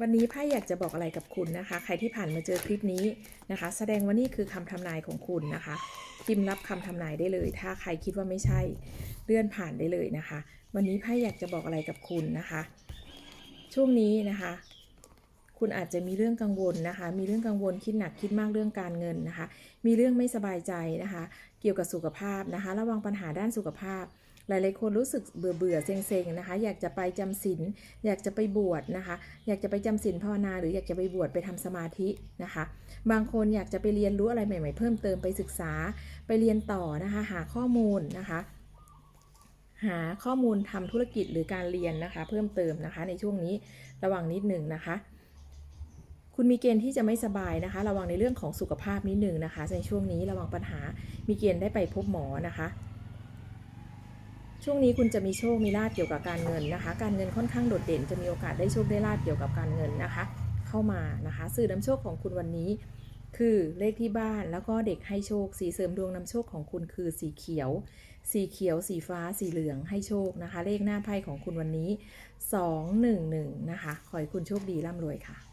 วันนี้ไพ่อยากจะบอกอะไรกับคุณนะคะ ใครที่ผ่านมาเจอคลิปนี้นะคะ แสดงว่านี่คือคำทำนายของคุณนะคะพิมพ์รับคำทำนายได้เลย ถ้าใครคิดว่าไม่ใช่เลื่อนผ่านได้เลยนะคะ วันนี้ไพ่อยากจะบอกอะไรกับคุณนะคะ ช่วงนี้นะคะ คุณอาจจะมีเรื่องกังวลนะคะ มีเรื่องกังวลคิดหนักคิดมากเรื่องการเงินนะคะ มีเรื่องไม่สบายใจนะคะ เกี่ยวกับสุขภาพนะคะ ระวังปัญหาด้านสุขภาพ หลายๆคนรู้สึกเบื่อเบื่อๆเซ็งๆนะคะ อยากจะไปจำศีลอยากจะไปบวชนะคะ อยากจะไปจำศีลภาวนา หรืออยากจะไปบวชไปทำสมาธินะคะ บางคนอยากจะไปเรียนรู้อะไรใหม่ ๆ เพิ่มเติมไปศึกษาไปเรียนต่อนะคะ หาข้อมูลนะคะหาข้อมูลทำธุรกิจหรือการเรียนนะคะ เพิ่มเติมนะคะ ในช่วงนี้ระวังนิดหนึ่งนะคะ คุณมีเกณฑ์ที่จะไม่สบายนะคะ ระวังในเรื่องของสุขภาพนิดหนึ่งนะคะ ในช่วงนี้ระวังปัญหามีเกณฑ์ได้ไปพบหมอนะคะ ช่วงนี้คุณจะมีโชค มีลาภเกี่ยวกับการเงินนะคะ การเงินค่อนข้างโดดเด่น จะมีโอกาสได้โชคได้ลาภเกี่ยวกับการเงินนะคะ เข้ามานะคะ สื่อนำโชคของคุณวันนี้ คือเลขที่บ้านแล้วก็เด็กให้โชค สีเสริมดวงนำโชคของคุณคือสีเขียว สีเขียว สีฟ้า สีเหลืองให้โชคนะคะ เลขหน้าไพ่ของคุณวันนี้ 211 นะคะ ขอให้คุณโชคดีร่ำรวยค่ะ